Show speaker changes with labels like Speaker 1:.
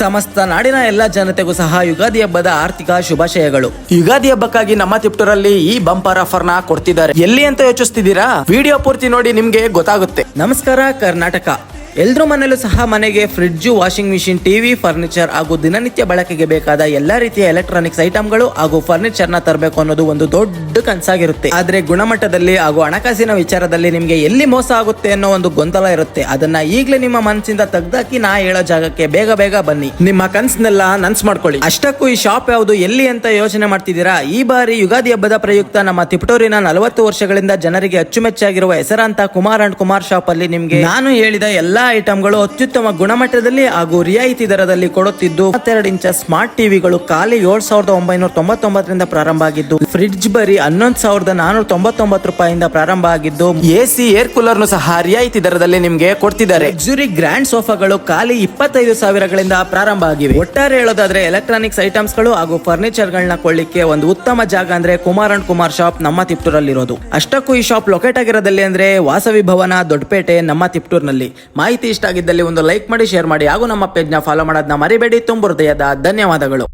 Speaker 1: ಸಮಸ್ತ ನಾಡಿನ ಎಲ್ಲ ಜನತೆಗೂ ಸಹ ಯುಗಾದಿ ಹಬ್ಬದ ಆರ್ಥಿಕ ಶುಭಾಶಯಗಳು. ಯುಗಾದಿ ಹಬ್ಬಕ್ಕಾಗಿ ನಮ್ಮ ತಿಪ್ಟೂರಲ್ಲಿ ಈ ಬಂಪರ್ ಆಫರ್ನ ಕೊಡ್ತಿದ್ದಾರೆ. ಎಲ್ಲಿ ಅಂತ ಯೋಚಿಸ್ತಿದ್ದೀರಾ? ವಿಡಿಯೋ ಪೂರ್ತಿ ನೋಡಿ ನಿಮ್ಗೆ ಗೊತ್ತಾಗುತ್ತೆ. ನಮಸ್ಕಾರ, ಕರ್ನಾಟಕ. ಎಲ್ರ ಮನೆಯಲ್ಲೂ ಸಹ ಮನೆಗೆ fridge, washing machine, TV, furniture ಹಾಗೂ ದಿನನಿತ್ಯ ಬಳಕೆಗೆ ಬೇಕಾದ ಎಲ್ಲಾ ರೀತಿಯ ಎಲೆಕ್ಟ್ರಾನಿಕ್ಸ್ ಐಟಂಗಳು ಹಾಗೂ ಫರ್ನಿಚರ್ನ ತರಬೇಕು ಅನ್ನೋದು ಒಂದು ದೊಡ್ಡ ಕನಸಾಗಿರುತ್ತೆ. ಆದ್ರೆ ಗುಣಮಟ್ಟದಲ್ಲಿ ಹಾಗೂ ಹಣಕಾಸಿನ ವಿಚಾರದಲ್ಲಿ ನಿಮ್ಗೆ ಎಲ್ಲಿ ಮೋಸ ಆಗುತ್ತೆ ಅನ್ನೋ ಒಂದು ಗೊಂದಲ ಇರುತ್ತೆ. ಅದನ್ನ ಈಗಲೇ ನಿಮ್ಮ ಮನಸ್ಸಿಂದ ತೆಗ್ದಾಕಿ ನಾ ಹೇಳೋ ಜಾಗಕ್ಕೆ ಬೇಗ ಬೇಗ ಬನ್ನಿ. ನಿಮ್ಮ ಕನ್ಸನ್ನೆಲ್ಲ ನನ್ಸ್ ಮಾಡ್ಕೊಳ್ಳಿ. ಅಷ್ಟಕ್ಕೂ ಈ ಶಾಪ್ ಯಾವುದು ಎಲ್ಲಿ ಅಂತ ಯೋಚನೆ ಮಾಡ್ತಿದ್ದೀರಾ? ಈ ಬಾರಿ ಯುಗಾದಿ ಹಬ್ಬದ ಪ್ರಯುಕ್ತ ನಮ್ಮ ತಿಪಟೂರಿನ ನಲವತ್ತು ವರ್ಷಗಳಿಂದ ಜನರಿಗೆ ಅಚ್ಚುಮೆಚ್ಚಾಗಿರುವ ಹೆಸರಾಂತ ಕುಮಾರ್ ಅಂಡ್ ಕುಮಾರ್ ಶಾಪ್ ಅಲ್ಲಿ ನಿಮ್ಗೆ ನಾನು ಹೇಳಿದ ಎಲ್ಲಾ ಐಟಮ್ಗಳು ಅತ್ಯುತ್ತಮ ಗುಣಮಟ್ಟದಲ್ಲಿ ಹಾಗೂ ರಿಯಾಯಿತಿ ದರದಲ್ಲಿ ಕೊಡುತ್ತಿದ್ದು ಮತ್ತೆರಡು ಇಂಚ ಸ್ಮಾರ್ಟ್ ಟಿವಿಗಳು ಖಾಲಿ ಏಳ್ ಸಾವಿರದ ಒಂಬೈನೂರ ತೊಂಬತ್ತೊಂಬತ್ತರಿಂದ ಪ್ರಾರಂಭ ಆಗಿದ್ದು, ಫ್ರಿಡ್ಜ್ ಬರಿ ಹನ್ನೊಂದು ಸಾವಿರದ ನಾನೂರ ತೊಂಬತ್ತೊಂಬತ್ತು ರೂಪಾಯಿಂದ ಪ್ರಾರಂಭ ಆಗಿದ್ದು, ಎಸಿ ಏರ್ ಕೂಲರ್ ನು ಸಹ ರಿಯಾಯಿತಿ ದರದಲ್ಲಿ ನಿಮಗೆ ಕೊಡ್ತಿದ್ದಾರೆ. ಲಕ್ಸುರಿ ಗ್ರ್ಯಾಂಡ್ ಸೋಫಾಗಳು ಖಾಲಿ ಇಪ್ಪತ್ತೈದು ಸಾವಿರಗಳಿಂದ ಪ್ರಾರಂಭ ಆಗಿವೆ. ಒಟ್ಟಾರೆ ಹೇಳೋದಾದ್ರೆ ಎಲೆಕ್ಟ್ರಾನಿಕ್ಸ್ ಐಟಮ್ಸ್ಗಳು ಹಾಗೂ ಫರ್ನಿಚರ್ ಗಳನ್ನ ಕೊಳ್ಳಿಕ್ಕೆ ಒಂದು ಉತ್ತಮ ಜಾಗ ಅಂದ್ರೆ ಕುಮಾರ್ ಅಂಡ್ ಕುಮಾರ್ ಶಾಪ್ ನಮ್ಮ ತಿಪ್ಟೂರಲ್ಲಿರೋದು. ಅಷ್ಟಕ್ಕೂ ಈ ಶಾಪ್ ಲೊಕೇಟ್ ಆಗಿರೋದಲ್ಲಿ ಅಂದ್ರೆ ವಾಸವಿ ಭವನ, ದೊಡ್ಡಪೇಟೆ, ನಮ್ಮ ತಿಪ್ಟೂರ್ನಲ್ಲಿ. ಮಾಹಿತಿ ಇಷ್ಟ ಆಗಿದ್ದಲ್ಲಿ ಒಂದು ಲೈಕ್ ಮಾಡಿ, ಶೇರ್ ಮಾಡಿ ಹಾಗೂ ನಮ್ಮ ಪೇಜ್ನ ಫಾಲೋ ಮಾಡೋದನ್ನ ಮರಿಬೇಡಿ. ತುಂಬ ಹೃದಯದ ಧನ್ಯವಾದಗಳು.